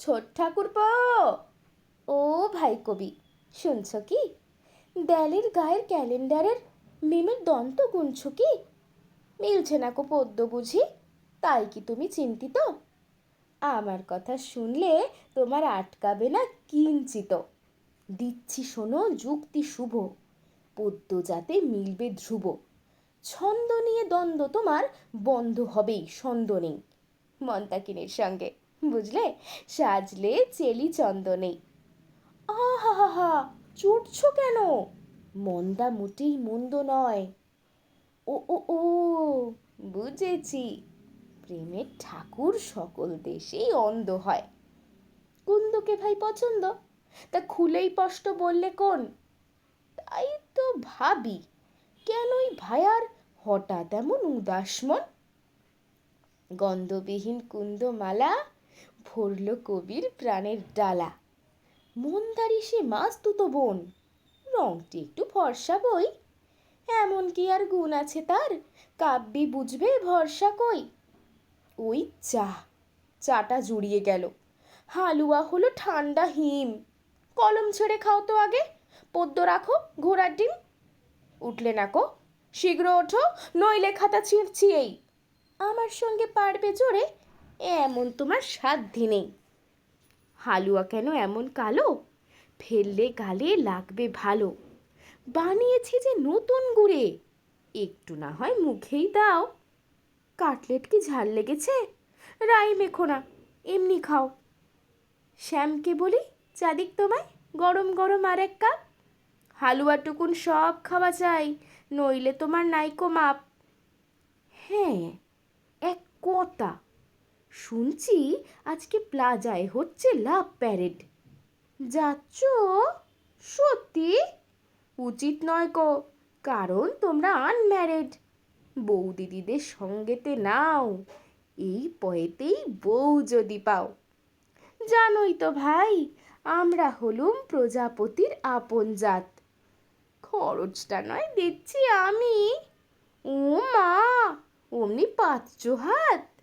ছোট ঠাকুর ও ভাই কবি, শুনছ কি? দেয়ালের গায়ের ক্যালেন্ডারের মিমের দন্ত গুনছ কি? মিলছে না কো পদ্য বুঝি, তাই কি তুমি চিন্তিত? আমার কথা শুনলে তোমার আটকাবে না কিঞ্চিত। দিচ্ছি শোনো যুক্তি শুভ, পদ্য যাতে মিলবে ধ্রুব। ছন্দ নিয়ে দ্বন্দ্ব তোমার বন্ধ হবেই ছন্দ নেই, মন্তাকিনীর সঙ্গে। বুঝলে? সাজলে চেলি চন্দনে। আহা চুটছ কেন? মন্দা মোটেই মন্দ নয়। ও ও ও, বুঝেছি। প্রেমের ঠাকুর সকল দেশেই অন্ধ হয়। কুন্দকে ভাই পছন্দ? তা খুলেই স্পষ্ট বললে কোন? তাই তো ভাবি, কেনই ভায়ার হঠাৎ এমন উদাস মন গন্ধবিহীন কুন্দমালা ভরল কবির প্রাণের ডালা। মন্দারি সে মাছ দুটো বোন। রংটি একটু ফর্সা বই। এমন কি আর গুণ আছে তার? কাব্যি বুঝবে ভরসা কই? ওই চা। চাটা জুড়িয়ে গেল। হালুয়া হলো ঠান্ডা হিম। কলম ছেড়ে খাও তো আগে। পদ্য রাখো ঘোড়ার ডিম। উঠলে না কো? শীঘ্র ওঠো, নইলে খাতা ছিঁড়ছি এই আমার সঙ্গে পারবে জোরে? এমন তোমার সাধ্যি নেই। হালুয়া কেন এমন কালো? ফেললে গালে লাগবে ভালো। বানিয়েছি যে নতুন গুড়ে, একটু না হয় মুখেই দাও। কাটলেট কি ঝাল লেগেছে? রাই মেখো না, এমনি খাও। শ্যামকে বলি, চাদিক তোমায়, গরম গরম আর এক কাপ। হালুয়া টুকুন সব খাওয়া চাই নইলে তোমার নাইকো মাপ। হ্যাঁ এক কথা শুনছি আজকে প্লাজায় হচ্ছে লাভ প্যারেড। যাচ্ছ? সত্যি? উচিত নয় কো কারণ তোমরা আনম্যারেড। বউ দিদিদের সঙ্গেতে নাও, এই পয়েতেই বউ যদি পাও। জানোই তো ভাই, আমরা হলুম প্রজাপতির আপন জাত। খরচটা নয়, দিচ্ছি আমি। ও মা, অমনি পাঁচ হাত